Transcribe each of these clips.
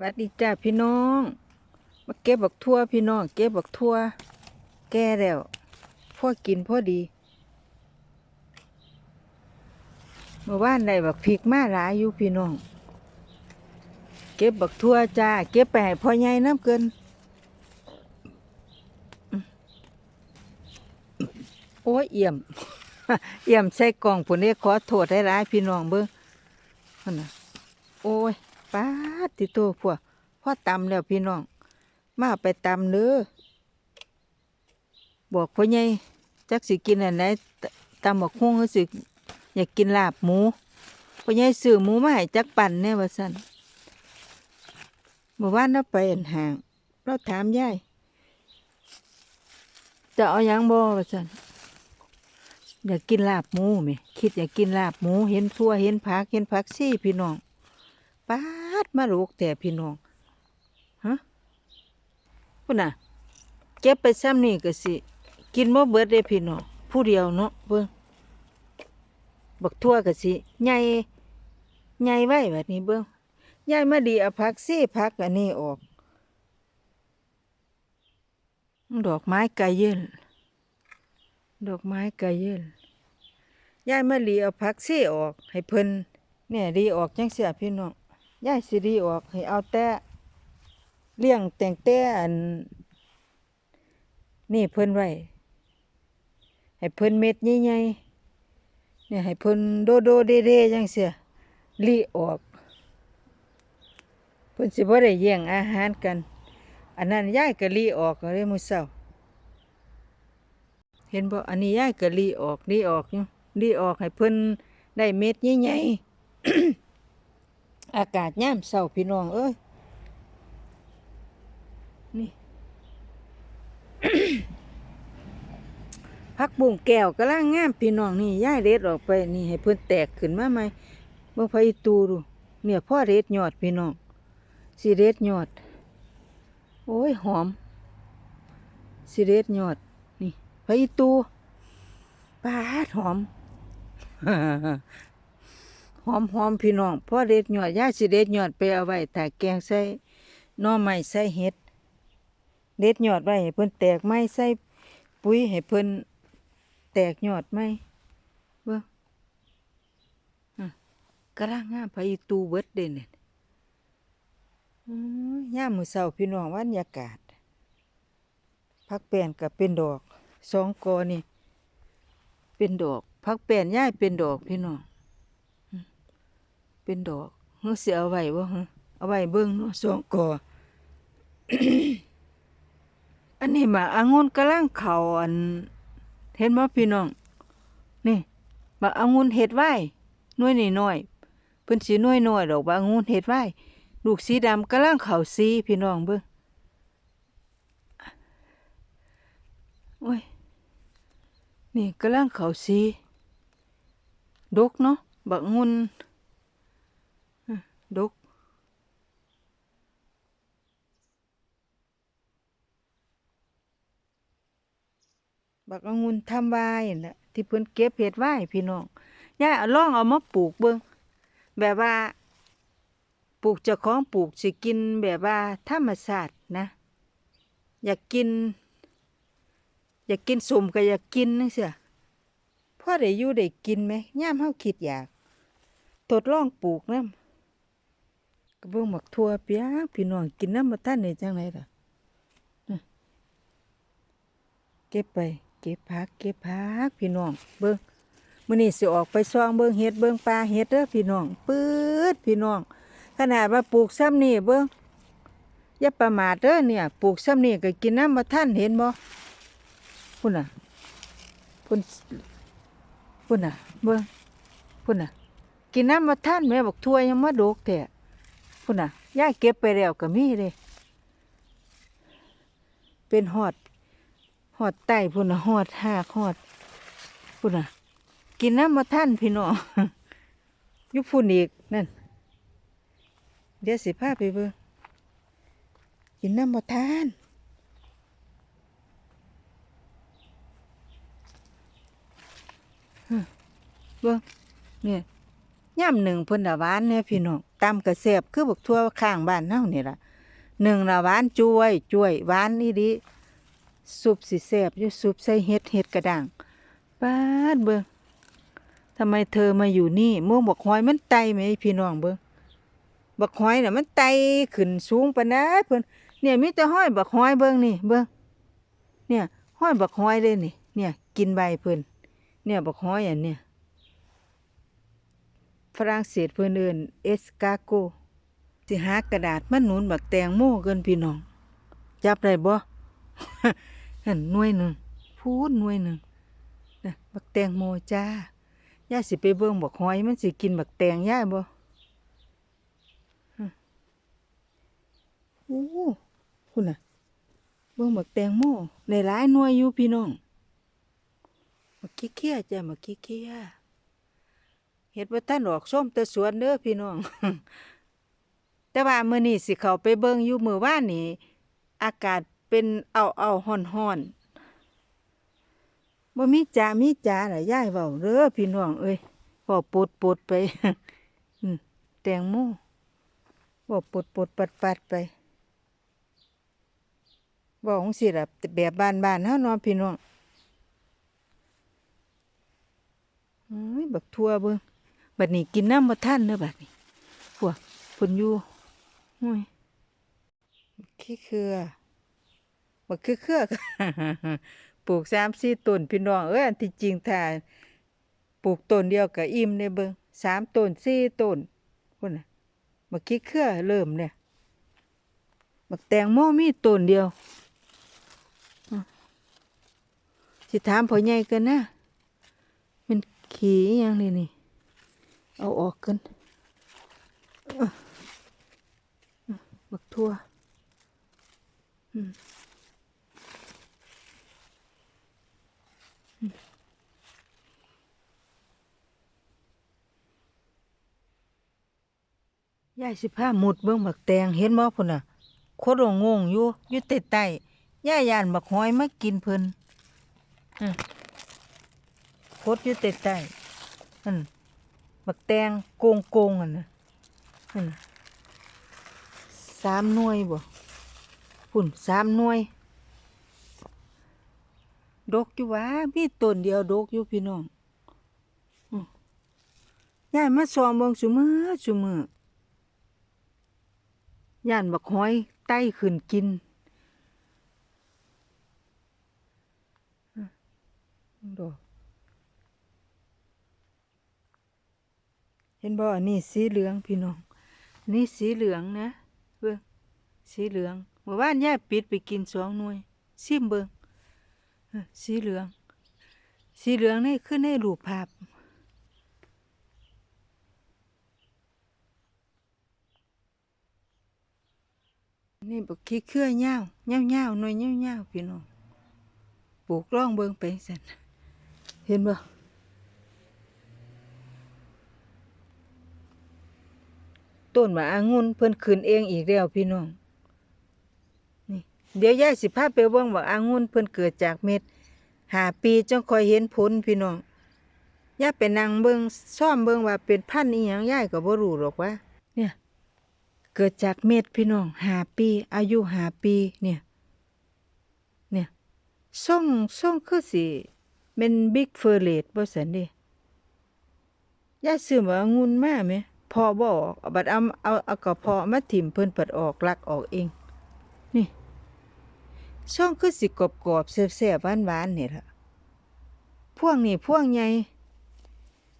วัดดีจ้าพี่น้อง มาเก็บบักทั่วพี่น้อง เก็บบักทั่ว แก่แล้วพ่อกินพ่อดี เมื่อวานได้บักพริกมาหลายอยู่พี่น้อง เก็บบักทั่วจ้า เก็บไปให้พ่อใหญ่น้ำเกินโอ้ยเอี่ยม เอี่ยมใส่กล่องผู้นี้ขอโทษให้ร้ายพี่น้องเบิ้งนั่นน่ะโอ้ย ป้าดติโตพวกพ่อตำแล้วพี่น้อง มาไปตำเด้อบอกพ่อใหญ่จักสิกินอันไหนตำบักฮุ้งก็สิอยากกินลาบหมูพ่อใหญ่ซื้อหมูมาให้จักปั่นแน่ว่าซั่นเมื่อวานเราไปอันห่าง เราถามยายจะเอายังบ่ว่าซั่นอยากกินลาบหมูไหมคิดอยากกินลาบหมู เห็นทั่วเห็นผักเห็นผักซี่พี่น้อง ปาดมาลูกแต่พี่น้องฮะพุ่นน่ะ เก็บไปซ้ำนี่ก็สิ กินบ่เบิดเด้พี่น้องผู้เดียวเนาะเบิ่งบักทั่วก็สิใหญ่ใหญ่ไว้แบบนี้เบิ่งยายมาดีเอาผักซี่ผักอันนี้ออก ดอกไม้ไก่เยินดอกไม้กระเยินยายมาลีเอาผักซี่ออก ให้เพิ่นเนี่ยดีออกจังเสียพี่น้อง ยายสิดีออกให้เอาแต่เลี้ยงแต่งแต่อัน นี่เพิ่นไว้ให้เพิ่นเม็ดใหญ่ๆเนี่ยให้เพิ่นโดโดเดเดจังเสียลีออกเพิ่นสิบ่ได้แย่งอาหารกัน อันนั้นยายก็ลีออกเลยมื้อเช้าเห็นบ่อันนี้ยายก็รีออกรีออกอยู่รีออกให้เพิ่นได้เม็ดใหญ่ๆ อากาศยามเช้าพี่น้องเอ้ย นี่ พักบุ้งแก้วกำลังงามพี่น้องนี่ย่ายเด็ดออกไปนี่ให้เพิ่อนแตกขึ้นมาใหมเบิ่งไผอีตูดู เนี่ยพ่อเด็ดยอดพี่น้องสิเด็ดยอด โอ้ยหอมสิเด็ดยอด นี่ไปอีตูปาดหอม หอมหอมพี่น้องพ่อเด็ดหยอดย่าสิเด็ดหยอดไปเอาไว้ถ้าแกงใส่น่อไม้ใส่เห็ดเด็ดหยอดไว้ให้เพิ่นแตกไม้ใส่ปุ๋ยให้เพิ่นแตกหยอดไม้เบิ่งอะกระงามไปตูเบิดเด่นเนี่ยอื้อย่ามมือเช้าพี่น้องบรรยากาศพักแป้นกับเป็นดอกสองกอนี่ เป็นดอกพักแป้นย่ายเป็นดอกพี่น้อง เป็นดอกเฮ้เสียเอาไว้บ่ฮะเอาไว้เบิ่งเนาะสองกออันนี้หมากองุ่นกำลังเขาอัน เห็นบ่พี่น้อง นี่หมากองุ่นเห็ดไว้หน่วยน้อยๆเพิ่นสิหน่วยน้อยดอกหมางุ่นเห็ดไว้ลูกสีดำกำลังเข้าสีพี่น้องเบิ่งโอ้ย นี่กำลังเขาสีดกเนาะบักงุน อื้อดกบักองุ่นทำไว้นั่นแหละที่เพิ่นเก็บเห็ดไว้พี่น้องย่าเอาลองเอามาปลูกเบิ่งแบบว่า ปลูกเจ้าของปลูกสิกินแบบว่าธรรมชาตินะ อยากกิน อยากกินสมก็อยากกินนั่นเสียพ่อได้อยู่ได้กินไหมย่ามเฮาคิดอยากทดลองปลูกน้ำก็เบิ่งหมักทั่วเปียกพี่น้องกินน้ำมาท่านได้จังไดล่ะเก็บไป เก็บผัก เก็บผักพี่น้อง เบิ่งมื้อนี้สิออกไปซองเบิ่งเห็ดเบิ่งปลาเห็ดเด้อพี่น้องปื๊ดพี่น้อง ขนาดว่าปลูกซ้ำนี่เบิ่งอย่าประมาทเด้อเนี่ยปลูกซ้ำนี่ก็กินน้ำมาท่านเห็นบ่พุ่นน่ะพุ่นพุ่นน่ะเบิ่งพุ่นน่ะกินน้ำมาท่านแม่บอกถ้วยยังมาดกแต่ พุ่นน่ะยายเก็บไปแล้วก็มีเลยเป็นหอดหอดไตพุ่นน่ะหอดหากหอดพุ่นน่ะ กินน้ำมาท่านพี่น้องยุพุ่นอีกนั่นเดี๋ยวสิพาไปเบิ่งกินน้ำมาท่านเบิ่งเนี่ย ย่ำหนึ่งเพิ่นละหวานเนี่ยพี่น้องตำกระแสบคือบักทั่วข้างบ้านเฮานี่ล่ะหนึ่งละหวานจ้วยจ้วยหวานอีดีซุปสิแซ่บอยู่ซุปใส่เห็ดเห็ดกระด้างป้าดเบิ่งทำไมเธอมาอยู่นี่ม่วงบักหอยมันไตไหมพี่น้องเบิ่งบักหอยน่ะมันไตขึ้นสูงปานนั้นเพิ่นเนี่ยมีแต่ห้อยบักหอยเบิ่งนี่เบิ่งเนี่ยห้อยบักหอยเลยนี่ เนี่ย กินใบเพิ่นเนี่ยบักหอยอันเนี่ย ฝรั่งเศสเพิ่อนเอินเอสกาโก สิหากระดาษมาหนุนบักแตงโมเกินพี่น้อง จับได้บ่หันหน่วยหนึ่งพูดหน่วยหนึ่งนะบักแตงโมจ้าย่าสิไปเบิ่งบักหอย มันสิกินบักแตงย่าบ่ฮะโอ้คุณน่ะ เบิ่งบักแตงโมได้หลายหน่วยอยู่พี่น้องบักเคียจ้ะบักเคีย เฮ็ดบ่ทันออกส้มแต่สวนเด้อพี่น้อง แต่ว่ามื้อนี้สิเข้าไปเบิ่งอยู่มื้อวานนี้อากาศเป็นเอาเอาๆฮ้อนๆบ่มีจ้ามีจ้าล่ะยายเว้าเด้อพี่น้องเอ้ยเว้าปุดไปอืแตงโมเว้าปุดปัดไปเว้าจังซี่ล่ะแบบบ้านๆเฮาเนาะพี่น้องเอ้ยบักทั่วเบิ่งบัดนี้กินน้ำบ่ทันเด้อบัดนี้พวกเพิ่นอยู่โอ้ยขี้เครือบักคือเครือก็ปลูกสามสี่ต้นพี่น้องเอ้ยอันที่จริงถ้าปลูกต้นเดียวก็อิ่มได้เบิงสามต้นสี่ต้นพุ่นน่ะบักขี้เครือเริ่มเนี่ยบักแตงโมมีต้นเดียวอะสิถามพ่อใหญ่กันนะมันขี้อิหยังนี่นี่ เอาออกกันบักทั่วอืมอืมยายสิพาหมุดเบิ่งบักแตงเห็นบ่พุ่นน่ะโคตรงงอยู่อยู่ใต้ใต้ยาย่านบักหอยมากินเพิ่นโคตรอยู่ใต้ใต้อัน บักแตงโกงโกงอะนะนั่นน่ะสามหน่วยบ่พุ่นสามหน่วย ดกอยู่วะมีต้นเดียวดกอยู่พี่น้องอืมยายมาส่องเบิ่งซุมื้อซุมื้อย่านบักหอยไต้ขึ้นกินดอก เห็นบ่อันนี้สีเหลืองพี่น้องนี่สีเหลืองนะเบิ่งสีเหลืองเมื่อวานยาปิดไปกินสองหน่วยซิมเบิ่งสีเหลือง สีเหลืองนี่ขึ้นในรูปภาพนี่บักขี้เครือเหี่ยวเหี่ยวเหี่ยวๆหน่วยเหี่ยวเหี่ยวๆพี่น้องปลูกร่องเบิ่งไปสันเห็นบ่ ต้นหมาอางุ่นเพิ่นขึ้นเองอีกแล้วพี่น้องนี่เดี๋ยวยายสิพาไปเบิ่งว่าอางุ่นเพิ่นเกิดจากเม็ดหาปีจังคอยเห็นผลพี่น้องย่ายไปนั่งเบิงซ่อมเบิงว่าเป็นพันอีหยังยายก็บ่รู้หรอกว่า เนี่ย เกิดจากเม็ดพี่น้องหาปี อายุหาปี เนี่ย เนี่ยส่งส่งคือสิเป็นบิ๊กเฟอร์เรตบ่ซั่นด้ยาซื้อมาองุ่นมาแหม พอบ่ออกบัดเอาเอาเอากระเพาะมาถิ่มเพิ่นเปิดออกลักออกเอง นี่ช่องคือสิกรอบกรอบๆแซ่บๆหวานๆนี่ล่ะพ่วงนี่พ่วงใหญ่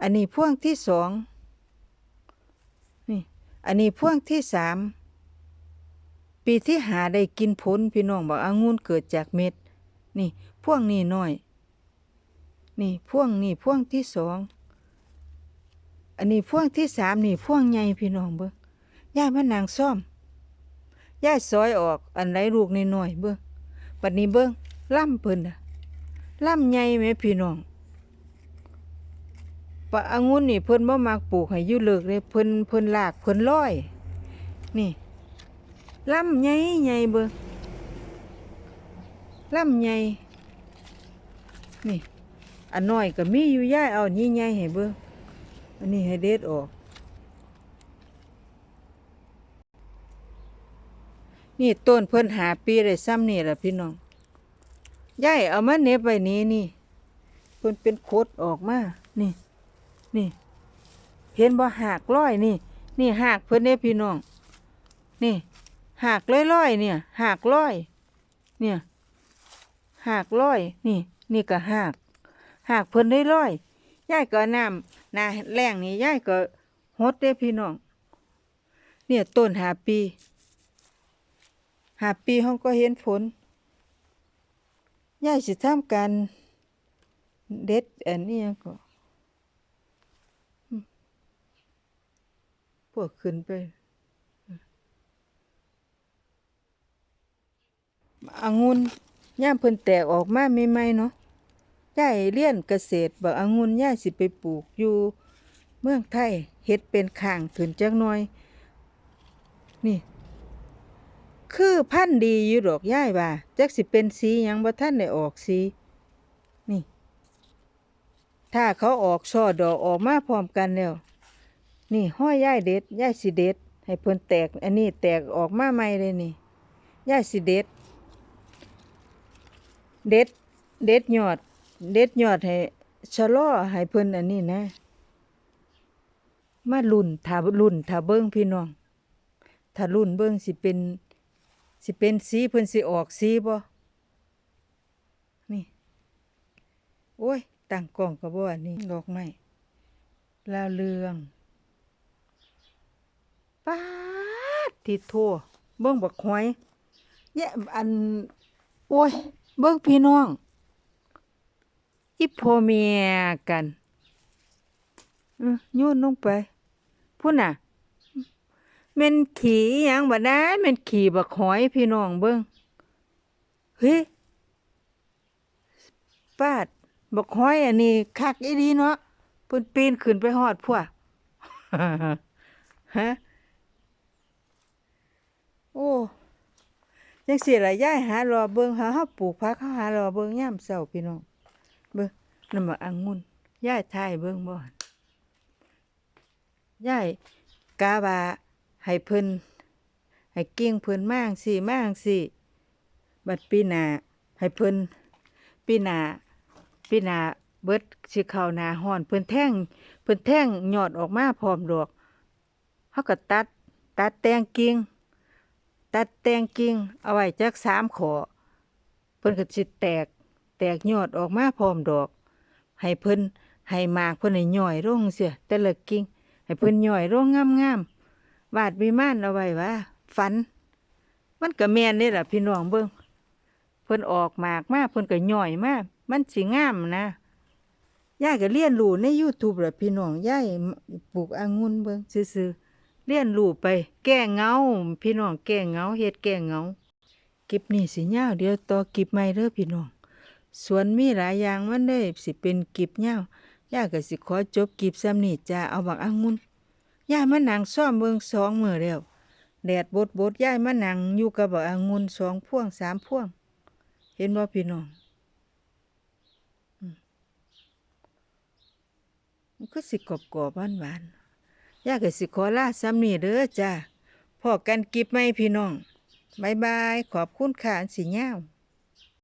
อันนี้พ่วงที่สองนี่อันนี้พ่วงที่สามปีที่หาได้กินผลพี่น้องบอกองุ่นเกิดจากเม็ด นี่พ่วงนี่น้อย นี่พ่วงนี่พ่วงที่สอง อันนี้พ่วงที่สามนี่พ่วงใหญ่พี่น้องเบิ่งย่ายมานางซ่อมย่ายซอยออกอันไรลูกน้อยเบิ่งบัดนี้เบิ่งล่ำเพิ่นน่ะล่ำใหญ่แหมพี่น้องปะองุ่นนี่เพิ่นบ่มักปลูกให้อยู่เลิกเลยเพิ่นเพิ่นลากเพิ่นร้อย นี่ล่ำใหญ่ใหญ่เบิ่งล่ำใหญ่นี่อันน้อยก็มีอยู่ย่ายเอานี่ใหญ่ให้เบิ่ง อันนี้ให้เด็ดออก นี่ต้นเพิ่นหาปีได้ซ้ำนี่แหละพี่น้องย่ายเอามาเน็บไปนี้นี่ เพิ่นเป็นโคดออกมา นี่ นี่เห็นบ่หักร้อยนี่ นี่หักเพิ่นเนี่พี่น้อง นี่หักร้อยร้อยเนี่ยหักร้อย เนี่ยหักร้อย นี่ นี่ก็หักหักเพิ่นได้ร้อยย่ายก็น้ำ หนาแรงนี่ย่ายก็หดเด้พี่น้อง เนี่ยต้นหาปี หาปีห้องก็เห็นผลย่ายสิทำการเด็ดอันนี้หยังก็พวกขึ้นไปองุ่นย่ามเพิ่นแตกออกมาใหม่ๆเนาะ ยายเรียนเกษตรบักองุ่นยายสิไปปลูกอยู่ เมืองไทยเฮ็ดเป็นข้างขึ้นจักหน่อย นี่ คือพันธุ์ดีอยู่ดอกย่ายว่าจักสิเป็นสีหยังบ่ท่านได้ออกสีนี่ ถ้าเขาออกช่อดอกออกมาพร้อมกันแล้วนี่ห้อยย่ายเด็ดย่ายสิเด็ด ให้เพิ่นแตก อันนี้แตกออกมาใหม่เลยนี่ย่ายสิเด็ด เด็ด เด็ดยอด เด็ดยอดให้ชะลอให้เพิ่นอันนี้นะ มาลุ่นถ้าลุ่นถ้าเบิ่งพี่น้องถ้ารุ่นเบิ่งสิเป็นสิเป็นสีเพิ่นสิออกสีบ่นี่ โอ้ยตั้งกล้องก็บ่อันนี้ดอกไม้ลาวเรืองป๊าดติดโทเบิ่งบักหอยแย่ยอัน โอ้ย เบิ่งพี่น้อง อีพ่อเมียกันโยนลงไปพุ่นน่ะม่นขี่ยังบัดนั้ม่นขี่บักหอยพี่น้องเบิ่งเฮ้ยปาดบักหอยอันนี้คักอีดีเนาะเพิ่นปีนขึ้นไปฮอดพวกฮะโอ้จังซี่ล่ะยายหารอเบิ่งหาเฮาปลูกผักเฮาหารอเบิ่งยามเช้าพี่น้อง เบิ่งนั่นองุ่นยายถ่ายเบิ่งบ่หั่นยายกะว่าให้เพิ่นให้เก่งเพิ่นมากสิมากสิบัดปีหน้าให้เพิ่นปีหน้าปีหน้าเบิดสิเข้าหน้าฮ้อนเพิ่นแท่งเพิ่นแท่งยอดออกมาพร้อมดอกเฮาก็ตัดตัดแต่งกิ่งตัดแต่งกิ่งเอาไว้จักสามขอเพิ่นก็สิแตกแตกยอดออกมาพร้อมดอก ให้เพิ่นให้หมากเพิ่นให้ย่อยลงเสียแต่ละกิ่งให้เพิ่นย่อยลงงามๆวาดวิมานเอาไว้ว่าฝัน มันก็แม่นนี่แหละพี่น้องเบิ่งเพิ่นออกหมากมาเพิ่นก็ย่อยมามันสิงามนะยายก็เรียนรู้ใน YouTube ล่ะพี่น้องยายปลูกองุ่นเบิ่งซื่อๆเรียนรู้ไป แก้เหงาพี่น้องแก้เหงาเฮ็ดแก้เหงาคลิปนี้สิยาวเดี๋ยวต่อคลิปใหม่เด้อพี่น้อง สวนมีหลายอย่างมันเด้สิเป็นคลิปยาวยาก็สิขอจบคลิปซ้ำนี้จ้าเอาบักอางุ่นยายมานั่งซ่อมเบิงสองมือแล้วแดดบดบดยายมานั่งอยู่กับบักอางุ่นสองพ่วงสามพ่วง เห็นบ่พี่น้องมันก็สิกรอบกรอบหวานหวานๆยาก็สิขอลาซ้ำนี่เด้อจ้าพอกันกิบไหมพี่น้องบายบายขอบคุณค่ะอันสิยาว